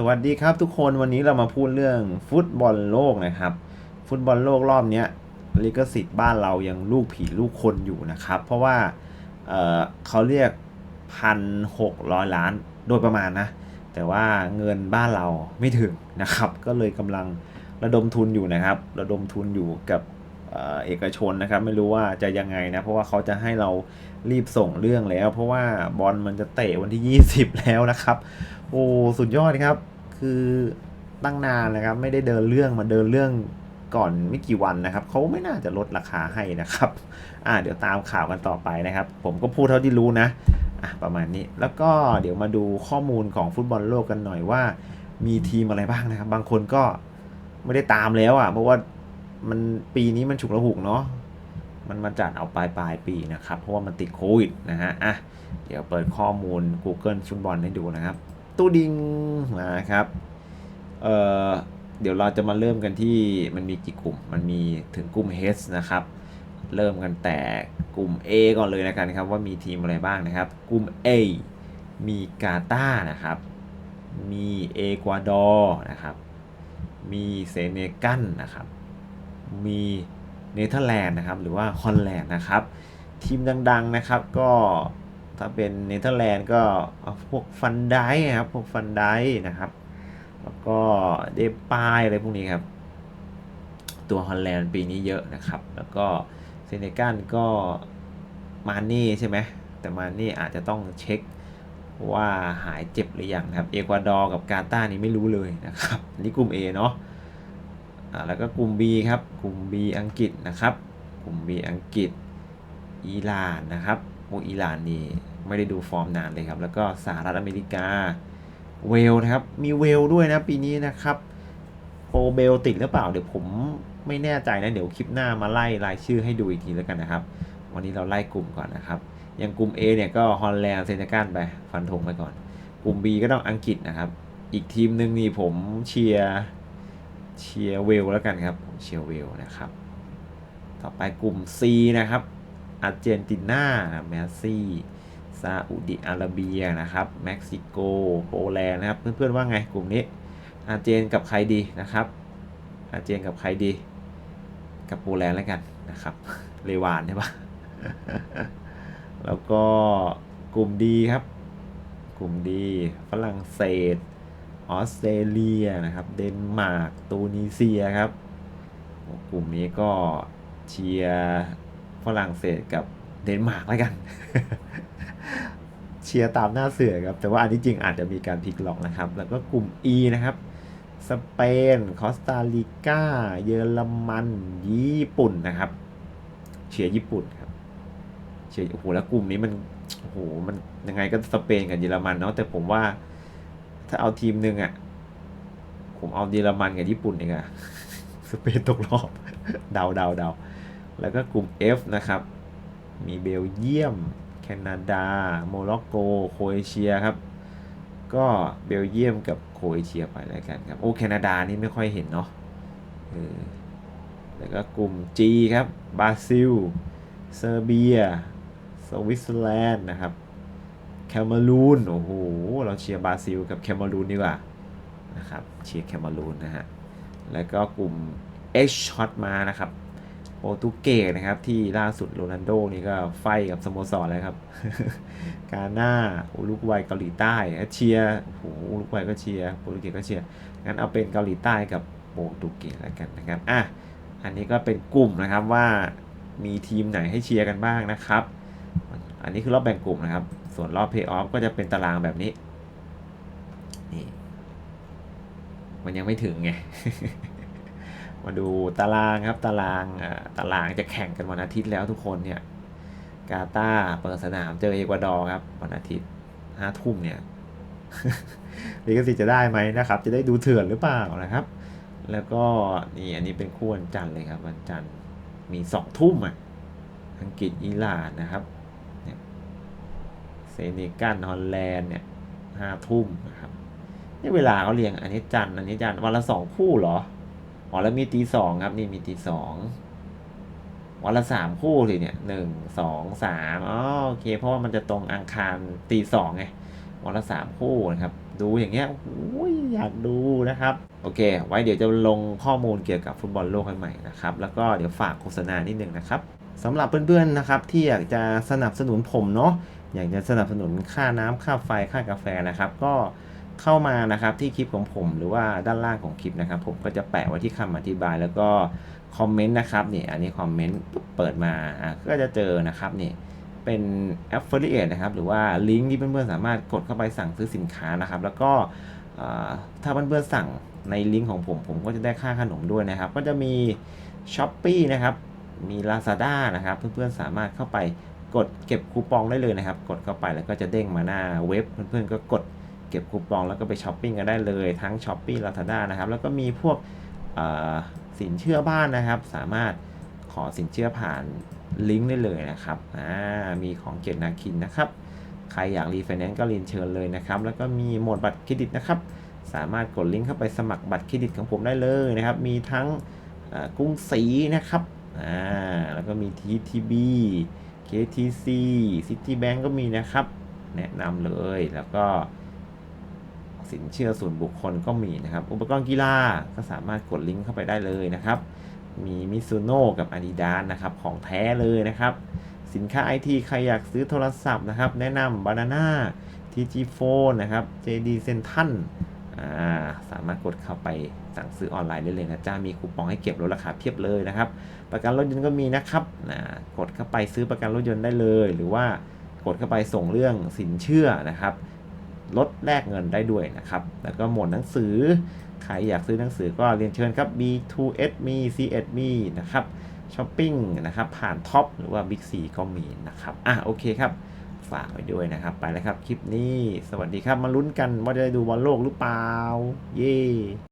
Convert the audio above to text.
สวัสดีครับทุกคนวันนี้เรามาพูดเรื่องฟุตบอลโลกนะครับ ฟุตบอลโลกรอบนี้ลิขสิทธิ์บ้านเรายังลูกผีลูกคนอยู่นะครับ เพราะว่าเเขาเรียกพันหกร้อยล้านโดยประมาณนะ แต่ว่าเงินบ้านเราไม่ถึงนะครับ ก็เลยกำลังระดมทุนอยู่นะครับ ระดมทุนอยู่กับเอกชนนะครับ ไม่รู้ว่าจะยังไงนะ เพราะว่าเขาจะให้เรา รีบส่งเรื่องแล้ว เพราะว่าบอลมันจะเตะวันที่ 20 แล้วนะครับ โอ้สุดยอดครับ คือตั้งนานนะครับ ไม่ได้เดินเรื่องมาเดินเรื่องก่อนไม่กี่วันนะครับเขาไม่น่าจะลดราคาให้นะครับ อ่าเดี๋ยวตามข่าวกันต่อไปนะครับ ผมก็พูดเท่าที่รู้นะอะประมาณนี้แล้วก็เดี๋ยวมาดูข้อมูลของฟุตบอลโลกกันหน่อยว่า มีทีมอะไรบ้างนะครับ บางคนก็ไม่ได้ตามแล้วอะเพราะว่ามันปีนี้มันฉุกละหุกเนาะ มันมาจัดเอาปลายปลายปีนะครับ เพราะว่ามันติดโควิดนะฮะอะเดี๋ยวเปิดข้อมูล Google ฟุตบอลให้ดูนะครับ ตู้ดิงนะครับเอ่อเดี๋ยวเราจะมาเริ่มกันที่มันมีกี่กลุ่ม มันมีถึงกลุ่ม H นะครับ เริ่มกันแต่กลุ่ม A ก่อนเลยนะกันครับ ว่ามีทีมอะไรบ้างนะครับ กลุ่ม A มีกาตาร์นะครับ มีเอกวาดอร์นะครับ มีเซเนกัลนะครับ มี เนเธอร์แลนด์นะครับหรือว่าฮอลแลนด์นะครับ ทีมดังๆนะครับก็ถ้าเป็นเนเธอร์แลนด์ก็เอาพวกฟันได้ครับพวกฟันได้นะครับแล้วก็เดปายอะไรพวกนี้ครับ ตัวฮอลแลนด์ปีนี้เยอะนะครับ แล้วก็เซเนกัลก็มาเน่ใช่ไหมแต่มาเน่อาจจะต้องเช็คว่าหายเจ็บหรือยังครับ เอกวาดอร์กับกาตาร์นี่ไม่รู้เลยนะครับนี่กลุ่ม A เนาะ อ่าแล้วก็กลุ่ม B ครับ กลุ่ม B อังกฤษนะครับ กลุ่ม B อังกฤษ อิหร่านนะครับโอ้อิหร่านนี่ไม่ได้ดูฟอร์มนานเลยครับ แล้วก็สหรัฐอเมริกา เวลนะครับ มีเวลด้วยนะปีนี้นะครับโปรเบลติดหรือเปล่า เดี๋ยวผมไม่แน่ใจนะ เดี๋ยวคลิปหน้ามาไล่รายชื่อให้ดูอีกทีแล้วกันนะครับ วันนี้เราไล่กลุ่มก่อนนะครับ อย่างกลุ่ม A เนี่ยก็ฮอลแลนด์เซนกัลไปฟันธงไปก่อน กลุ่ม B ก็ต้องอังกฤษนะครับ อีกทีมหนึ่งนี่ผมเชียร์ เชียร์เวลแล้วกันครับเชียร์เวลนะครับ ต่อไปกลุ่ม C นะครับอาร์เจนตินาแมสซี่ซาอุดิอาระเบียนะครับเม็กซิโกโปแลนด์นะครับเพื่อนๆว่าไงกลุ่มนี้อาร์เจนกับใครดีนะครับอาร์เจนกับใครดี กับโปแลนด์แล้วกันนะครับเลวานใช่ปะแล้วก็กลุ่มดีครับ กลุ่มดีฝรั่งเศส ออสเตรเลียนะครับ เดนมาร์กตูนิเซียครับ กลุ่มนี้ก็เชียร์ฝรั่งเศสกับเดนมาร์กแล้วกัน เชียร์ตามหน้าเสือครับ แต่ว่าอันที่จริงอาจจะมีการพลิกล็อกนะครับ แล้วก็กลุ่ม E นะครับ สเปน คอสตาริกา เยอรมัน ญี่ปุ่นนะครับ เชียร์ญี่ปุ่นครับ เชียร์โอ้โหแล้วกลุ่มนี้มันโอ้โหมันยังไงก็สเปนกับเยอรมันเนาะแต่ผมว่า ถ้าเอาทีมหนึ่งอะ่ะ ผมเอาเยอรมันกับญี่ปุ่นเองอะสเปนตกรอบ เดาเดาเดาแล้วก็กลุ่ม F นะครับ มีเบลเยียม แคนาดา โมร็อกโก โครเอเชียครับ ก็เบลเยียมกับโครเอเชียไปแล้วกันครับ โอ้แคนาดานี่ไม่ค่อยเห็นเนาะออแล้วก็กลุ่ม G ครับ บราซิล เซอร์เบีย สวิตเซอร์แลนด์นะครับ แคนารูนโอ้โหเราเชียร์บราซิลกับแคนารูนดีกว่านะครับเชียร์แคนารูนนะฮะแล้วก็กลุ่ม H ช็อตมานะครับโปรตุเกสนะครับที่ล่าสุดโรนัลโดนี่ก็ไฟกับสโมสรแล้วครับ กาหน้าอุรุกวัยเกาหลีใต้เชียร์โอ้โหอุรุกวัยก็เชียร์โปรตุเกสก็เชียร์งั้นเอาเป็นเกาหลีใต้กับโปรตุเกสแล้วกันนะครับอะอันนี้ก็เป็นกลุ่มนะครับว่ามีทีมไหนให้เชียร์กันบ้างนะครับ อันนี้คือรอบแบ่งกลุ่มนะครับส่วนรอบเพย์ออฟก็จะเป็นตารางแบบนี้ นี่ มันยังไม่ถึงไง มาดูตารางครับ ตารางอ่าตารางจะแข่งกันวันอาทิตย์แล้วทุกคนเนี่ย กาตาเปิดสนามเจอเอกวาดอร์ครับ วันอาทิตย์ห้าทุ่มเนี่ยลิขสิทธิ์จะได้ไหมนะครับ จะได้ดูเถื่อนหรือเปล่านะครับ แล้วก็นี่อันนี้เป็นคู่วันจันทร์เลยครับ วันจันทร์มีสองทุ่มอะอังกฤษอิหร่านนะครับ เซนกัลฮอลแลนด์เนี่ยห้าทุ่มนะครับนี่เวลาเขาเรียงอันนี้จันอันนี้จันวันละสองคู่เหรออ๋อแล้วมีตีสองครับนี่มีตีสองวันละสามคู่สิเนี่ยหนึ่งสองสามอ๋อโอเค เพราะว่ามันจะตรงอังคารตีสองไงวันละสามคู่นะครับ ดูอย่างเงี้ยโอ้ยอยากดูนะครับ โอเค ไว้เดี๋ยวจะลงข้อมูลเกี่ยวกับฟุตบอลโลกใหใหม่นะครับ แล้วก็เดี๋ยวฝากโฆษณานิดนึงนะครับสำหรับเพื่อนๆนะครับที่อยากจะสนับสนุนผมเนาะ อยากจะสนับสนุนค่าน้ำค่าไฟค่ากาแฟนะครับ ก็เข้ามานะครับที่คลิปของผมหรือว่าด้านล่างของคลิปนะครับ ผมก็จะแปะไว้ที่คำอธิบายแล้วก็คอมเมนต์นะครับนี่อันนี้คอมเมนต์ปุ๊บเปิดมาอะก็จะเจอนะครับนี่เป็น affiliate นะครับ หรือว่าลิงก์ที่เพื่อนๆสามารถกดเข้าไปสั่งซื้อสินค้านะครับ แล้วก็ถ้าเพื่อนๆสั่งในลิงก์ของผม ผมก็จะได้ค่าขนมด้วยนะครับ ก็จะมี s h อ p e e นะครับมี Lazada นะครับ เพื่อนๆสามารถเข้าไป กดเก็บคูปองได้เลยนะครับ กดเข้าไปแล้วก็จะเด้งมาหน้าเว็บ เพื่อนๆ ก็กดเก็บคูปองแล้วก็ไปช้อปปิ้งกันได้เลยทั้ง s h อ p e e Lazada นะครับ แล้วก็มีพวกสินเชื่อบ้านนะครับ สามารถขอสินเชื่อผ่านลิงก์ได้เลยนะครับมีของเกียรตินาคินนะครับ ใครอยากรีไฟแนนซ์ก็เรียนเชิญเลยนะครับ แล้วก็มีโหมดบัตรเครดิตนะครับ สามารถกดลิงก์เข้าไปสมัครบัตรเครดิตของผมได้เลยนะครับ มีทั้งกรุงศรีนะครับแล้วก็มี TTB KTC Citibank ก็มีนะครับ แนะนำเลยแล้วก็สินเชื่อส่วนบุคคลก็มีนะครับ อุปกรณ์กีฬาก็สามารถกดลิงก์เข้าไปได้เลยนะครับ มีมิซูโน่กับ Adidas นะครับ ของแท้เลยนะครับ สินค้าไอทีใครอยากซื้อโทรศัพท์นะครับ แนะนำ Banana TG Phone นะครับ JD Central อ่าสามารถกดเข้าไปสั่งซื้อออนไลน์ได้เลยนะจ้ามีคูปองให้เก็บลดราคาเพียบเลยนะครับ ประกันรถยนต์ก็มีนะครับนะกดเข้าไปซื้อประกันรถยนต์ได้เลย หรือว่ากดเข้าไปส่งเรื่องสินเชื่อนะครับลดแลกเงินได้ด้วยนะครับ แล้วก็หมวดหนังสือ ใครอยากซื้อหนังสือก็เรียนเชิญครับ B2S มี C1 มีนะครับช้อปปิ้งนะครับผ่านท็อปหรือว่า Big C ก็มีนะครับ อะโอเคครับ ฝากไว้ด้วยนะครับ ไปแล้วครับคลิปนี้ สวัสดีครับ มาลุ้นกันว่าจะได้ดูบอลโลกหรือเปล่า เย้